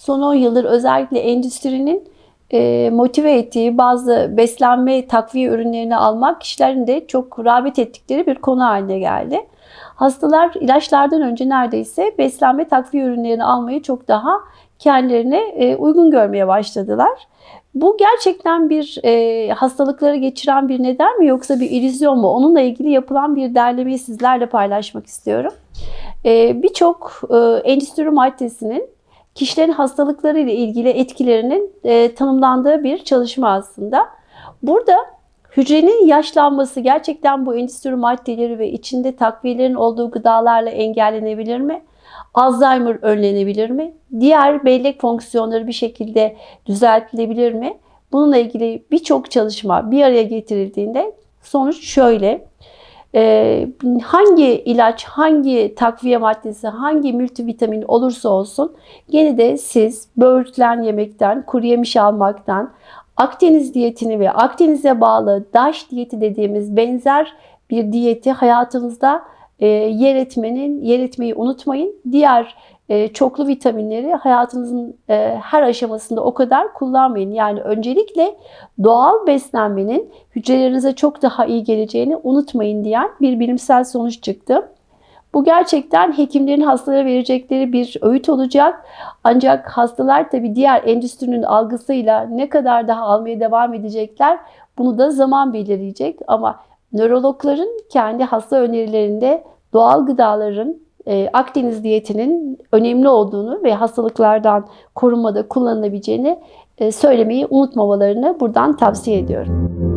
son 10 yıldır özellikle endüstrinin e, motive ettiği bazı beslenme takviye ürünlerini almak kişilerin de çok rağbet ettikleri bir konu haline geldi. Hastalar ilaçlardan önce neredeyse beslenme takviye ürünlerini almayı çok daha kendilerine e, uygun görmeye başladılar. Bu gerçekten bir e, hastalıkları geçiren bir neden mi yoksa bir illüzyon mu? Onunla ilgili yapılan bir derlemeyi sizlerle paylaşmak istiyorum. E, Birçok endüstri maddesinin kişilerin hastalıkları ile ilgili etkilerinin e, tanımlandığı bir çalışma aslında. Burada hücrenin yaşlanması gerçekten bu endüstri maddeleri ve içinde takviyelerin olduğu gıdalarla engellenebilir mi? Alzheimer önlenebilir mi? Diğer bellek fonksiyonları bir şekilde düzeltilebilir mi? Bununla ilgili birçok çalışma bir araya getirildiğinde sonuç şöyle. Ee, hangi ilaç, hangi takviye maddesi, hangi multivitamin olursa olsun gene de siz böğürtlen yemekten, kuru yemiş almaktan, Akdeniz diyetini ve Akdeniz'e bağlı DAŞ diyeti dediğimiz benzer bir diyeti hayatınızda e, yer etmenin, yer etmeyi unutmayın. Diğer e, çoklu vitaminleri hayatınızın e, her aşamasında o kadar kullanmayın. Yani öncelikle doğal beslenmenin hücrelerinize çok daha iyi geleceğini unutmayın diyen bir bilimsel sonuç çıktı. Bu gerçekten hekimlerin hastalara verecekleri bir öğüt olacak. Ancak hastalar tabii diğer endüstrinin algısıyla ne kadar daha almaya devam edecekler bunu da zaman belirleyecek. Ama nörologların kendi hasta önerilerinde doğal gıdaların e, Akdeniz diyetinin önemli olduğunu ve hastalıklardan korunmada kullanılabileceğini e, söylemeyi unutmamalarını buradan tavsiye ediyorum.